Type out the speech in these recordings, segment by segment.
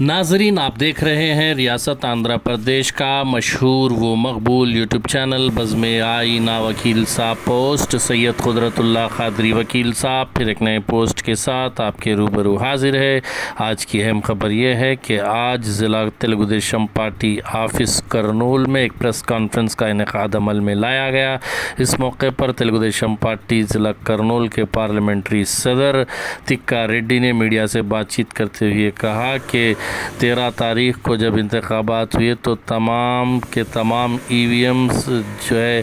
ناظرین، آپ دیکھ رہے ہیں ریاست آندھرا پردیش کا مشہور و مقبول یوٹیوب چینل بزم آئینہ وکیل صاحب پوسٹ۔ سید قدرت اللہ خادری وکیل صاحب، پھر ایک نئے پوسٹ کے ساتھ آپ کے روبرو حاضر ہے۔ آج کی اہم خبر یہ ہے کہ آج ضلع تلگو دیشم پارٹی آفس کرنول میں ایک پریس کانفرنس کا انعقاد عمل میں لایا گیا۔ اس موقع پر تلگو دیشم پارٹی ضلع کرنول کے پارلیمنٹری صدر تکا ریڈی نے میڈیا سے بات چیت کرتے ہوئے کہا کہ تیرہ تاریخ کو جب انتخابات ہوئے تو تمام کے تمام ای وی ایمس جو ہے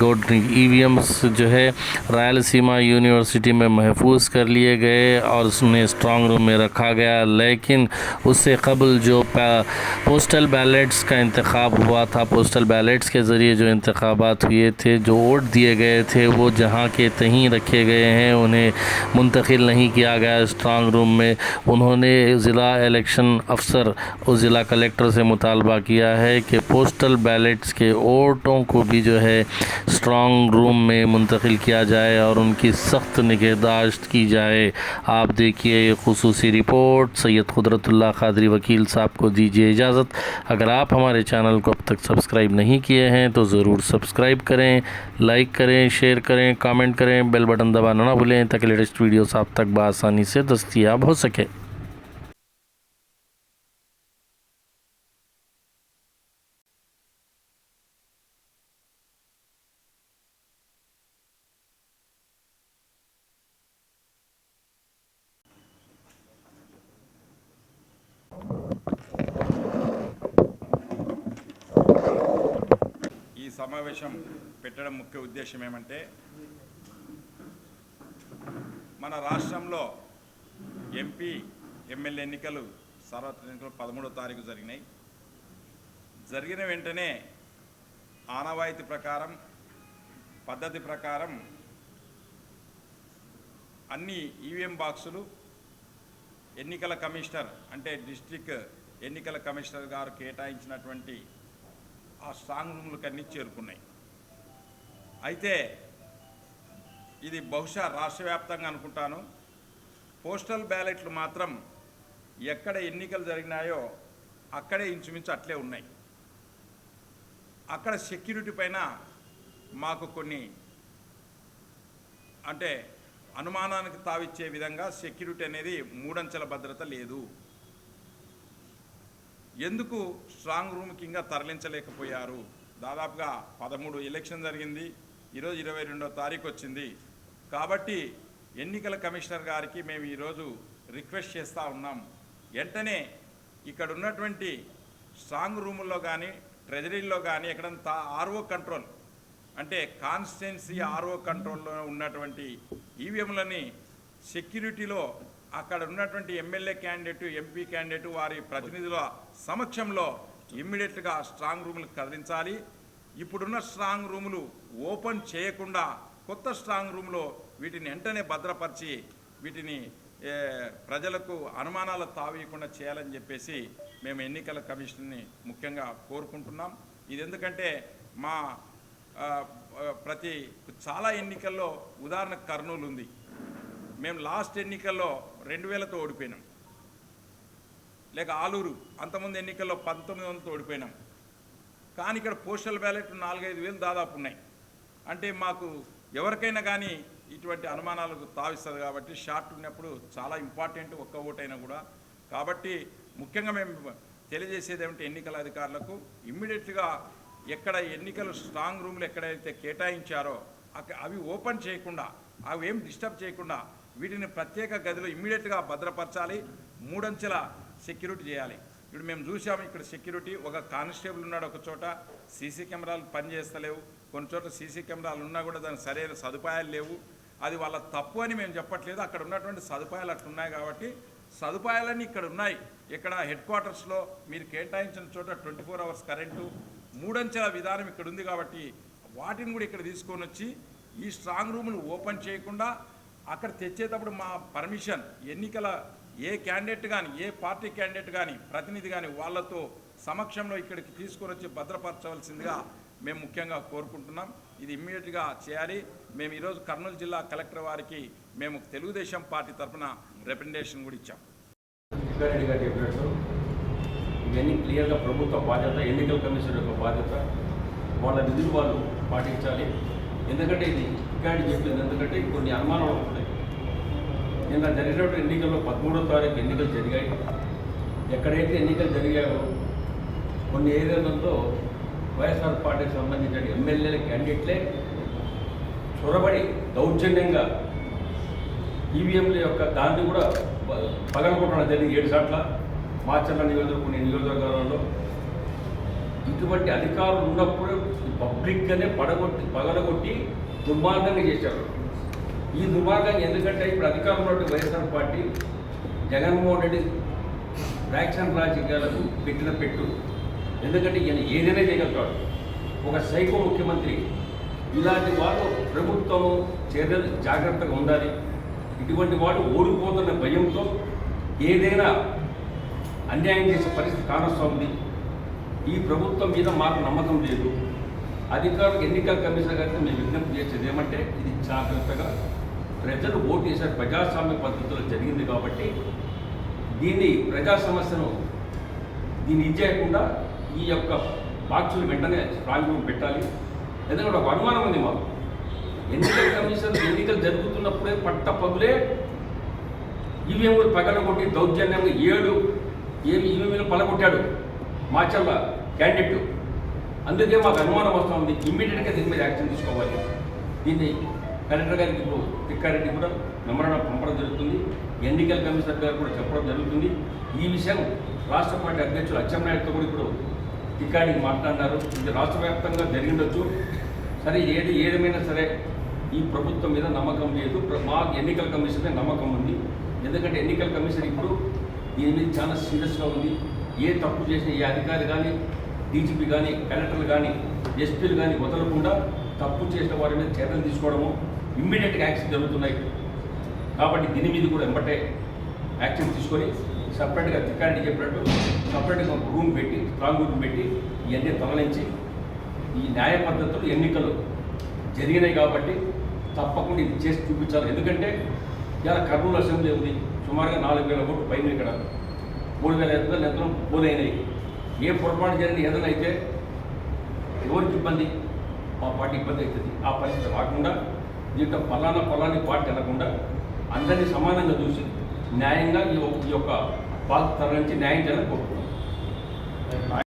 گوڈ ای وی ایمس جو ہے، رائلسیما یونیورسٹی میں محفوظ کر لیے گئے اور اس میں اسٹرانگ روم میں رکھا گیا۔ لیکن اس سے قبل جو پوسٹل بیلٹس کا انتخاب ہوا تھا پوسٹل بیلٹس کے ذریعے جو انتخابات ہوئے تھے، جو ووٹ دیے گئے تھے، وہ جہاں کے تہیں رکھے گئے ہیں، انہیں منتقل نہیں کیا گیا۔ اسٹرانگ روم میں انہوں نے ضلع الیکشن الیکشن افسر اور ضلع کلیکٹر سے مطالبہ کیا ہے کہ پوسٹل بیلٹس کے ووٹوں کو بھی جو ہے اسٹرانگ روم میں منتقل کیا جائے اور ان کی سخت نگہداشت کی جائے۔ آپ دیکھیے یہ خصوصی رپورٹ، سید قدرت اللہ قادری وکیل صاحب کو دیجیے اجازت۔ اگر آپ ہمارے چینل کو اب تک سبسکرائب نہیں کیے ہیں تو ضرور سبسکرائب کریں، لائک کریں، شیئر کریں، کامنٹ کریں، بیل بٹن دبانا نہ بھولیں تاکہ لیٹسٹ ویڈیوز آپ تک بآسانی سے دستیاب ہو سکے సమావేశం పెట్టడం ముఖ్య ఉద్దేశం ఏమంటే మన రాష్ట్రంలో ఎంపీ ఎమ్మెల్యే ఎన్నికలు సార్వత్రిక ఎన్నికలు పదమూడో తారీఖు జరిగినాయి. జరిగిన వెంటనే ఆనవాయితీ ప్రకారం పద్ధతి ప్రకారం అన్ని ఈవీఎం బాక్సులు ఎన్నికల కమిషనర్ అంటే డిస్ట్రిక్ట్ ఎన్నికల కమిషనర్ గారు కేటాయించినటువంటి ఆ స్ట్రాంగ్ రూమ్లకు అన్నీ చేరుకున్నాయి. అయితే ఇది బహుశా రాష్ట్ర వ్యాప్తంగా అనుకుంటాను. పోస్టల్ బ్యాలెట్లు మాత్రం ఎక్కడ ఎన్నికలు జరిగినాయో అక్కడే ఇంచుమించు అట్లే ఉన్నాయి. అక్కడ సెక్యూరిటీ పైన మాకు కొన్ని అంటే అనుమానానికి తావిచ్చే విధంగా సెక్యూరిటీ అనేది మూడంచెల భద్రత లేదు. ఎందుకు స్ట్రాంగ్ రూమ్కి ఇంకా తరలించలేకపోయారు? దాదాపుగా పదమూడు ఎలక్షన్ జరిగింది. ఈరోజు ఇరవై రెండో తారీఖు వచ్చింది. కాబట్టి ఎన్నికల కమిషనర్ గారికి మేము ఈరోజు రిక్వెస్ట్ చేస్తూ ఉన్నాం. వెంటనే ఇక్కడ ఉన్నటువంటి స్ట్రాంగ్ రూముల్లో కానీ ట్రెజరీలో కానీ ఎక్కడంతా ఆర్ఓ కంట్రోల్ అంటే కాన్స్టిట్యున్సీ ఆర్ఓ కంట్రోల్లో ఉన్నటువంటి ఈవీఎంలని సెక్యూరిటీలో అక్కడ ఉన్నటువంటి ఎమ్మెల్యే క్యాండిడేట్ ఎంపీ క్యాండిడేట్ వారి ప్రతినిధుల సమక్షంలో ఇమ్మీడియట్గా స్ట్రాంగ్ రూములు కదిలించాలి. ఇప్పుడున్న స్ట్రాంగ్ రూములు ఓపెన్ చేయకుండా కొత్త స్ట్రాంగ్ రూమ్లో వీటిని వెంటనే భద్రపరిచి వీటిని ప్రజలకు అనుమానాలు తావీయకుండా చేయాలని చెప్పేసి మేము ఎన్నికల కమిషన్ని ముఖ్యంగా కోరుకుంటున్నాం. ఇది ఎందుకంటే మా ప్రతి చాలా ఎన్నికల్లో ఉదాహరణ కర్నూలు ఉంది. మేము లాస్ట్ ఎన్నికల్లో రెండు వేలతో ఓడిపోయినాం. లేక ఆలూరు అంతమంది ఎన్నికల్లో పంతొమ్మిది వందలతో ఓడిపోయినాం. కానీ ఇక్కడ పోస్టల్ బ్యాలెట్ నాలుగైదు వేలు దాదాపు ఉన్నాయి. అంటే మాకు ఎవరికైనా కానీ ఇటువంటి అనుమానాలకు తావిస్తుంది కాబట్టి షార్ట్ ఉన్నప్పుడు చాలా ఇంపార్టెంట్ ఒక్క ఓటైనా కూడా. కాబట్టి ముఖ్యంగా మేము తెలియజేసేది ఏమిటి ఎన్నికల అధికారులకు? ఇమ్మీడియట్గా ఎక్కడ ఎన్నికలు స్ట్రాంగ్ రూమ్లు ఎక్కడైతే కేటాయించారో అక్క- అవి ఓపెన్ చేయకుండా అవి ఏం డిస్టర్బ్ చేయకుండా వీటిని ప్రత్యేక గదిలో ఇమ్మీడియట్గా భద్రపరచాలి. మూడంచెల సెక్యూరిటీ చేయాలి. ఇప్పుడు మేము చూసాము ఇక్కడ సెక్యూరిటీ ఒక కానిస్టేబుల్ ఉన్నాడు ఒక చోట సీసీ కెమెరాలు పనిచేస్తలేవు కొన్ని చోట్ల సీసీ కెమెరాలు ఉన్నా కూడా దానికి సరైన సదుపాయాలు లేవు. అది వాళ్ళ తప్పు అని మేము చెప్పట్లేదు. అక్కడ ఉన్నటువంటి సదుపాయాలు అట్లున్నాయి కాబట్టి సదుపాయాలన్నీ ఇక్కడ ఉన్నాయి. ఇక్కడ హెడ్ క్వార్టర్స్లో మీరు కేటాయించిన చోట ట్వంటీ ఫోర్ అవర్స్ కరెంటు మూడంచెల విధానం ఇక్కడ ఉంది కాబట్టి వాటిని కూడా ఇక్కడ తీసుకొని వచ్చి ఈ స్ట్రాంగ్ రూమ్ను ఓపెన్ చేయకుండా అక్కడ తెచ్చేటప్పుడు మా పర్మిషన్ ఎన్నికల ఏ క్యాండిడేట్ కానీ ఏ పార్టీ క్యాండిడేట్ కానీ ప్రతినిధి కానీ వాళ్ళతో సమక్షంలో ఇక్కడికి తీసుకొని వచ్చి భద్రపరచవలసిందిగా మేము ముఖ్యంగా కోరుకుంటున్నాం. ఇది ఇమ్మీడియట్గా చేయాలి. మేము ఈరోజు కర్నూలు జిల్లా కలెక్టర్ వారికి మేము తెలుగుదేశం పార్టీ తరఫున రిప్రజెంటేషన్ కూడా ఇచ్చాం. రెడ్డి గారు చెప్పినట్టు ఇవన్నీ క్లియర్గా ప్రభుత్వ బాధ్యత ఎన్నికల కమిషన్ యొక్క బాధ్యత. వాళ్ళ నిధులు వాళ్ళు పాటించాలి. ఎందుకంటే ఇది ఇక్కడ చెప్పింది. ఎందుకంటే కొన్ని అనుమానాలు ఉంటాయి నిన్న జరిగినటువంటి ఎన్నికల్లో పదమూడో తారీఖు ఎన్నికలు జరిగాయి. ఎక్కడైతే ఎన్నికలు జరిగాయో కొన్ని ఏరియాలలో వైఎస్ఆర్ పార్టీకి సంబంధించిన ఎమ్మెల్యేల క్యాండిడేట్లే చొరబడి దౌర్జన్యంగా ఈవీఎంల యొక్క దాన్ని కూడా ప- పగలగొట్టడం జరిగింది ఏడు సార్ల. మాచర్ల నియోజకవర్గం కొన్ని నియోజకవర్గాలలో ఇటువంటి అధికారులు ఉన్నప్పుడు పబ్లిక్గానే పడగొట్టి పగలగొట్టి దుర్మార్గంగా చేశారు. ఈ దుర్మార్గం ఎందుకంటే ఇప్పుడు అధికారంలో YSR party Jaganmohan Reddy vaccine రాజకీయాలకు పెట్టిన పెట్టు. ఎందుకంటే ఈయన ఏదైనా చేయగలుగుతాడు. ఒక సైకో ముఖ్యమంత్రి ఇలాంటి వాళ్ళు ప్రభుత్వం చర్యలు జాగ్రత్తగా ఉండాలి. ఇటువంటి వాళ్ళు ఓడిపోతున్న భయంతో ఏదైనా అన్యాయం చేసే పరిస్థితి కానొస్తుంది ఈ ప్రభుత్వం మీద మాకు నమ్మకం లేదు. అధికారులు ఎన్నికల కమిషన్ గారికి మేము విజ్ఞప్తి చేసేది ఏమంటే ఇది జాగ్రత్తగా ప్రజలు ఓటు చేశారు ప్రజాస్వామ్య పద్ధతిలో జరిగింది కాబట్టి దీన్ని ప్రజా సమస్యను దీన్ని ఇచ్చేయకుండా ఈ యొక్క బాక్సులు వెంటనే స్ట్రాంగ్ రూమ్ పెట్టాలి. ఎందుకంటే ఒక అనుమానం ఉంది మాకు. ఎన్నికల కమిషన్ ఎన్నికలు జరుగుతున్నప్పుడే పట్ట పగులే ఈవీఎంలు పగలగొట్టి దౌర్జన్యంగా ఏడు ఏమి ఈవీఎంలు పలగొట్టాడు. మాచల్ల క్యాండిడేట్. అందుకే మాకు అనుమానం వస్తూ ఉంది. ఇమ్మీడియట్గా దీని మీద యాక్షన్ తీసుకోవాలి. దీన్ని కలెక్టర్ గారికి ఇప్పుడు తిక్కారెడ్డి కూడా మెమరాండం పంపడం జరుగుతుంది. ఎన్నికల కమిషనర్ గారు కూడా చెప్పడం జరుగుతుంది. ఈ విషయం రాష్ట్ర పార్టీ అధ్యక్షులు అచ్చెన్నాయుడుతో కూడా ఇప్పుడు తిక్కాడికి మాట్లాడినారు. ఇది రాష్ట్ర వ్యాప్తంగా జరిగిండొచ్చు. సరే ఏది ఏదేమైనా సరే ఈ ప్రభుత్వం మీద నమ్మకం లేదు. మా ఎన్నికల కమిషన్ మీద నమ్మకం ఉంది. ఎందుకంటే ఎన్నికల కమిషన్ ఇప్పుడు దీని మీద చాలా సీరియస్గా ఉంది. ఏ తప్పు చేసిన ఏ అధికారి కానీ డీజీపీ కానీ కలెక్టర్లు కానీ ఎస్పీలు కానీ వదలకుండా తప్పు చేసిన వారి మీద చర్యలు తీసుకోవడము ఇమ్మీడియట్గా యాక్షన్ జరుగుతున్నాయి. కాబట్టి దీని మీద కూడా వెంబటే యాక్షన్ తీసుకొని సపరేట్గా తిక్కారెడ్డి చెప్పినట్టు సపరేట్గా ఒక రూమ్ పెట్టి స్ట్రాంగ్ రూమ్ పెట్టి ఇవన్నీ తొలగించి ఈ న్యాయ పద్ధతులు ఎన్నికలు జరిగినాయి కాబట్టి తప్పకుండా ఇది చేసి చూపించాలి. ఎందుకంటే ఇలా కర్నూలు అసెంబ్లీ ఉంది. సుమారుగా నాలుగు వేల ఓట్లు పైన ఇక్కడ మూడు వేల ఐదు వందల ఎంతలో పోలైనాయి. ఏ పొరపాటు జరిగిన ఏదైనా అయితే ఎవరికి ఇబ్బంది? మా పార్టీ ఇబ్బంది అవుతుంది. ఆ పరిస్థితి రాకుండా దీంట్లో పలానా పలాని పార్టీ వెళ్ళకుండా అందరినీ సమానంగా చూసి న్యాయంగా ఈ యొక్క- ఈ యొక్క తరలించి న్యాయం చేయాలని కోరుకుంటున్నాం